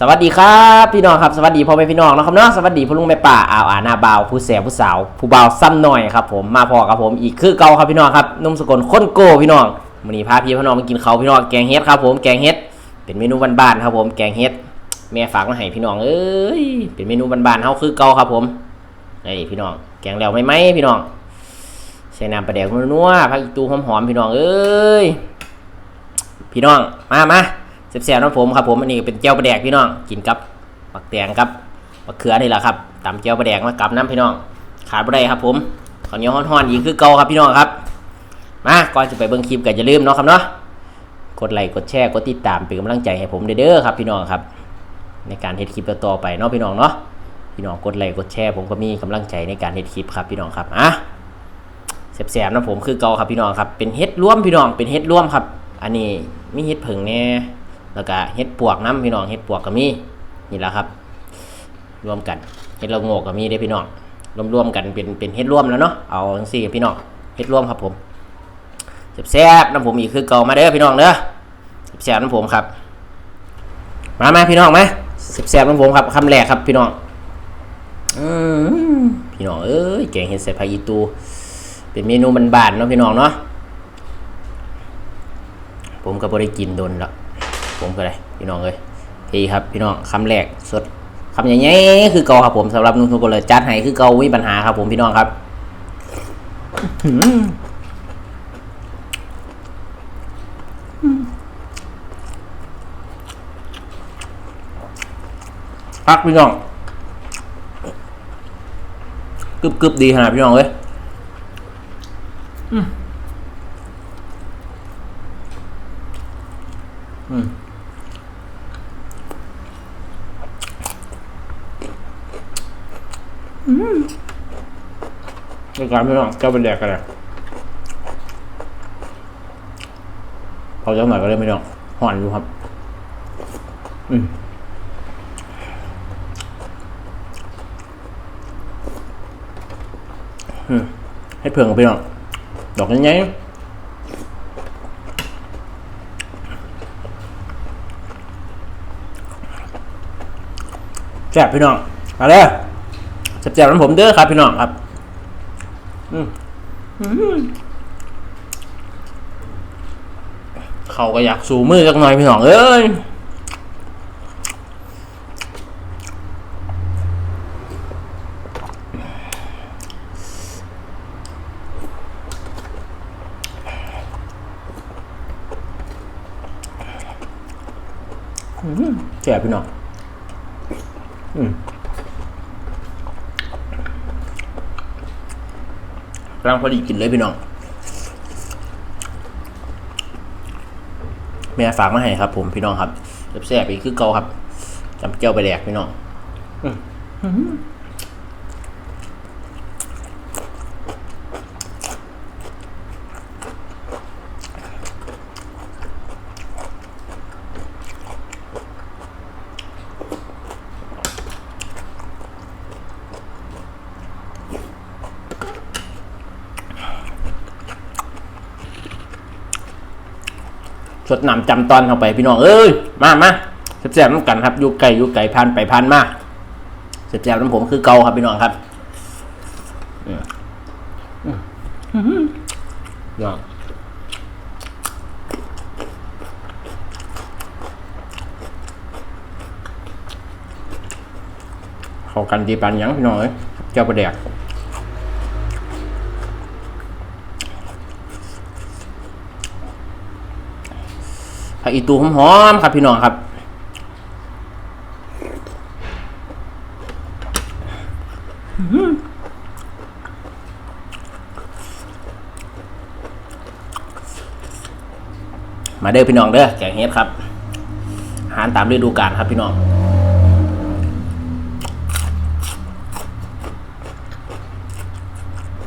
สวัสดีครับพี่น้องครับสวัสดีพ่อแม่พี่น้องนะครับเนาะสวัสดีพ่อลุงแม่ป่าอ่าวอาหนาบาวผู้แสบผู้สาวผู้บ่าวซ้ำหน่อยครับผมมาพอกับผมอีกคือเก่าครับพี่น้องครับนุ่มสกลค้นโกพี่น้องวันนี้พาพี่พี่น้องมากินเขาพี่น้องแกงเฮ็ดครับผมแกงเฮ็ดเป็นเมนูบ้านๆครับผมแกงเฮ็ดแม่ฝากมาให้พี่น้องเอ้ยเป็นเมนูบ้านๆเฮาคือเก่าครับผมนี่พี่น้องแกงแล้วไหมไหมพี่น้องใส่น้ำปลาแดกนัวๆผักอีตูหอมๆพี่น้องเอ้ยพี่น้องมามา เสียบๆน้ำผมครับผมอันนี้เป็นเจียวปลาแดกพี่น้องกินกับปักแตงกับมะเขือนี่แหละครับตำเจียวปลาแดกมากับน้ำพี่น้อง ขาดบ่ได้ครับผมข้าวเหนียวฮ้อนๆอีกคือเก่าครับพี่น้องครับมาก่อนจะไปเบิ่งคลิปก็อย่าลืมเนาะครับเนาะกดไลค์กดแชร์กดติดตามเป็นกำลังใจให้ผมเด้อครับพี่น้องครับ ในการเฮ็ดคลิปต่อไปเนาะพี่น้องเนาะพี่น้องกดไลค์กดแชร์ผมก็มีกำลังใจในการเฮ็ดคลิปครับพี่น้องครับอะแสบๆนะผมคือเกาครับพี่น้องครับ เป็นเฮ็ดร่วมพี่น้องเป็นเฮ็ดร่วมครับ อันนี้มีเฮ็ดผึ่งแน่ แล้วก็เฮ็ดปวกน้ำพี่น้องเฮ็ดปวกก็มีนี่แหละครับ รวมกันเฮ็ดเราโงกก็มีได้พี่น้องรวมๆกันเป็นเป็นเฮ็ดร่วมแล้วเนาะเอาจังซี่พี่น้องเฮ็ดร่วมครับผมแซ่บๆน้ำผมอีกคือเก่ามาเด้อพี่น้องเด้อแซ่บๆน้ำผมครับ มาไหมพี่น้องไหมแซ่บๆน้ำผมครับคำแรกครับพี่น้องอืมพี่น้องเอ้ยแกงเห็ดใส่ผักอีตู เป็นเมนูบานๆเนาะพี่น้องเนาะผมก็บ่ได้กินโดนแล้ว ผมก็ได้พี่น้องเลยพี่ครับพี่น้องคำแรกสดคำใหญ่ๆคือเกาครับผมสำหรับนุ่นทุกคนเลยจัดให้คือเกาไม่ปัญหาครับผมพี่น้องครับพักพี่น้องกึบๆดีขนาดพี่น้องเลยในการพี่น้องเจ้าเป็นแดกกันเลยเขาเจ้าหน่อยก็เลยไม่ต้องห่อนอยู่ครับ อืมให้เพื่อนกับพี่น้องดอกยังไงแซ่บพี่น้อง มาเลยแซ่บๆน้ำผมเด้อครับพี่น้องครับ เขาก็อยากสูมือจักหน่อยพี่น้องเอ้ยอื้อหือแซ่บพี่น้องอืม กำลังพอดีกินเลยพี่น้อง แม่ฝากมาให้ครับ ผมพี่น้องครับแซ่บๆอีกคือเก่าครับจำเจ้าไปแดกพี่น้อง อื้อ สดหนำจำตอนเข้าไปพี่น้องเอ้ยมามาแซ่บๆน้ำกันครับอยู่ไก่อยู่ไก่พันไปพันมาแซ่บๆน้ำผมคือเก่าครับพี่น้องครับอืมอืมพี่น้องเข้ากันดีปันหยังพี่น้องเอ้ยเจ้าประเดก ผักอีตูหอมๆครับพี่น้องครับมาเด้อพี่น้องเด้อแกงเฮ็ดครับอาหารตามฤดูกาลครับพี่น้อง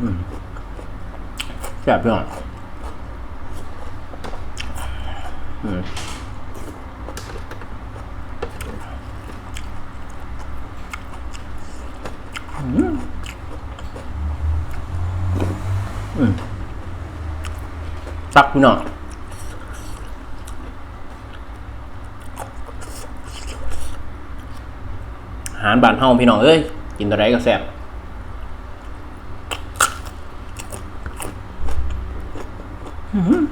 อืมแซ่บพี่น้อง ตักพี่น้องหารบ้านเฮาพี่น้องเอ้ย กินอะไรก็แซ่บเ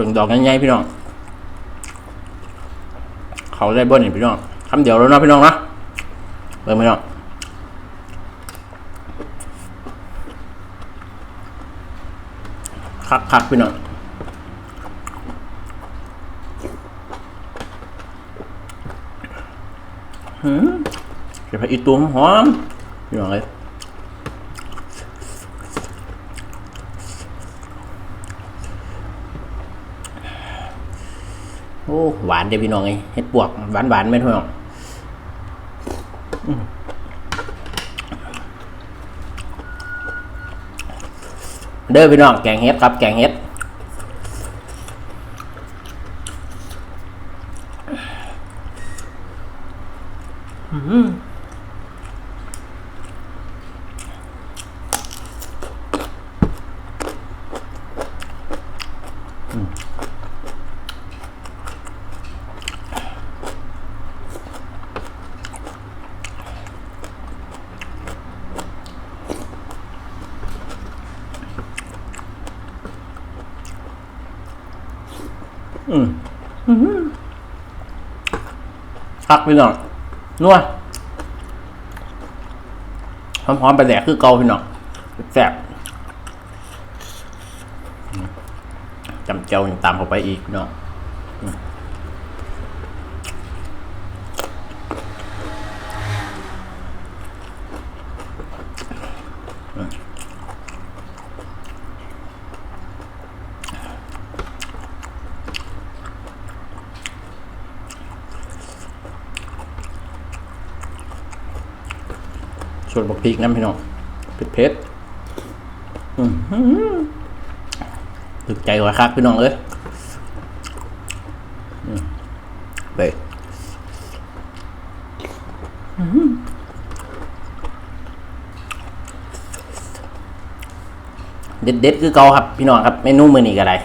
พิ่งดอกง่ายๆพี่น้อง เขาได้เบิ้ลนี่พี่น้องคำเดียวแล้วเนาะพี่น้องนะเบิ้ลพี่น้องคักคักพี่น้องหืมเดี๋ยวไปอีตัวหอมพี่น้องเลย โอ้หวานเดียวพี่น้องไงเฮ็ดปวกหวานหวานไหมพี่น้องเด้อพี่น้องแกงเฮ็ดครับ แกงเฮ็ดอืม อักพี่น้องนัวหอมๆไปแดกคือเกาพี่น้องแซ่บจำเจ้ายังตามเข้าไปอีกเน้อง วนบักพริกน้ำพี่น้องเผ็ดเผ็ดๆอืมถึกใจกว่าคักพี่น้องเอ้ยไปเด็ดเด็ดๆคือเกาครับพี่น้องครับเมนูมือนี้ก็ได้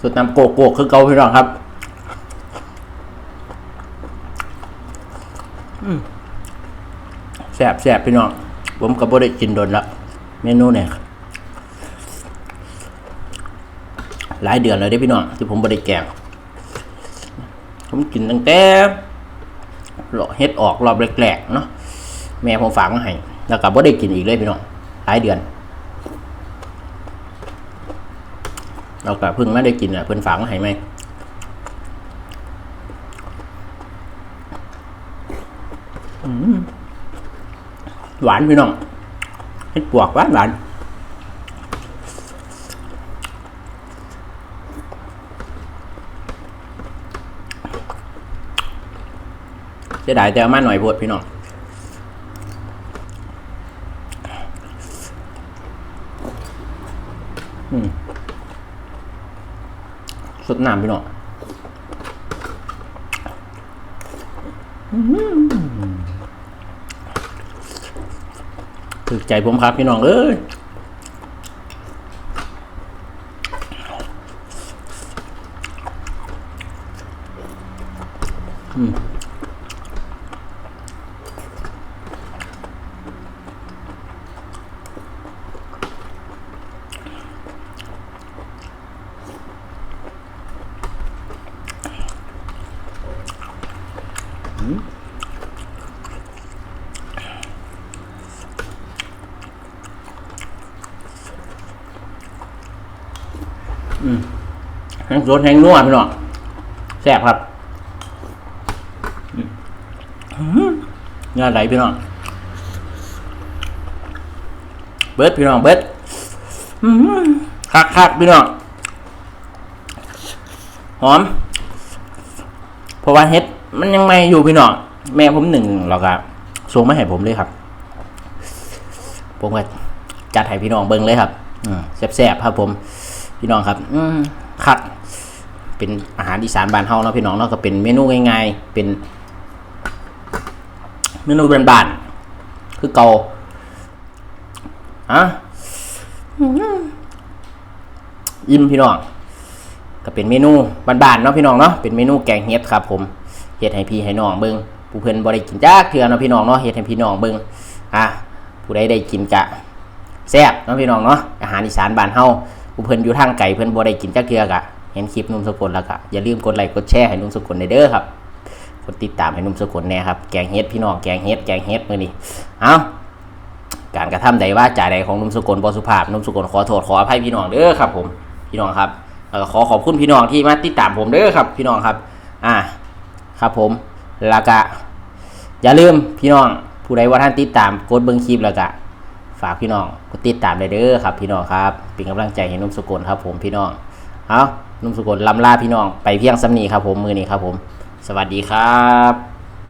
สุดน้ำโกโก้คือเกาพี่น้องครับอืมแซ่บแซ่บพี่น้อง ผมก็บ่ได้กินโดนละเมนูเนี่ยหลายเดือนเลยเด้พี่น้องที่ผมบ่ได้แกง ผมกินตั้งแต่รอเฮ็ดออกรอบแรกๆเนาะแม่ผมฝากมาให้แล้วก็บ่ได้กินอีกเลยพี่น้อง หลายเดือน เราก็เพิ่งไม่ได้กินอะเพิ่นฝากมาให้ไหมอืมหวานพี่น้องเห็ดปวกหวานหวานเสียดายแต่มาหน่อยโพดพี่น้องอืม สด น้ำพี่น้องถึกใจผมครับพี่น้องเอ้ยอืม แห้งสดแห้งนัวพี่น้องแซ่บครับอืมเนื้อไหลพี่น้อง เบิดพี่น้องเบิดคักคักพี่น้อง หอมเพราะว่าเฮ็ด มันยังไม่อยู่พี่น้องแม่ผมหนึ่งแล้วก็ส่งมาให้ผมเลยครับ ผมก็จัดให้พี่น้องเบิ่งเลยครับอืแซ่บๆครับผมพี่น้องครับ อืคักเป็นอาหารอีสานบ้านเฮาเนาะพี่น้องเนาะก็เป็นเมนูง่ายๆ เป็น เมนูบ้านๆคือเกาอะอื้อหืออิ่มพี่น้อง ก็เป็นเมนูบ้านๆเนาะพี่น้องเนาะเป็นเมนูแกงเห็ดครับผม เฮ็ดให้พี่ให้น้องเบิ่งผู้เพิ่นบ่ได้กินจักเทื่อเนาะพี่น้องเนาะเฮ็ดให้พี่น้องเบิ่งอะผู้ใดได้กินกะแซ่บเนาะพี่น้องเนาะอาหารอีสานบ้านเฮาผู้เพิ่นอยู่ทางไกลเพิ่นบ่ได้กินจักเทื่อกะเห็นคลิปนุ่มสกลแล้วก็อย่าลืมกดไลค์กดแชร์ให้นุ่มสกลในเด้อครับกดติดตามให้นุ่มสกลแน่ครับแกงเฮ็ดพี่น้องแกงเฮ็ดแกงเฮ็ดมื้อนี้เอ้าการกระทำใดว่าจ่าใดของนุ่มสกลบ่สุภาพนุ่มสกลขอโทษขออภัยพี่น้องเด้อครับผมพี่น้องครับแล้วก็ขอขอบคุณพี่น้องที่มาติดตามผมเด้อครับ พี่น้องครับ อ่า ครับผมแล้วก็อย่าลืมพี่น้องผู้ใดว่าท่านติดตามกดเบิ้งคลิปแล้วก็ฝากพี่น้องกดติดตามได้เด้อครับ พี่น้องครับเป็นกำลังใจให้นุ่มสกลครับ ผมพี่น้องเอานุ่มสกลลำลาพี่น้องไปเพียงสำนีครับผมมือนี้ครับผม สวัสดีครับ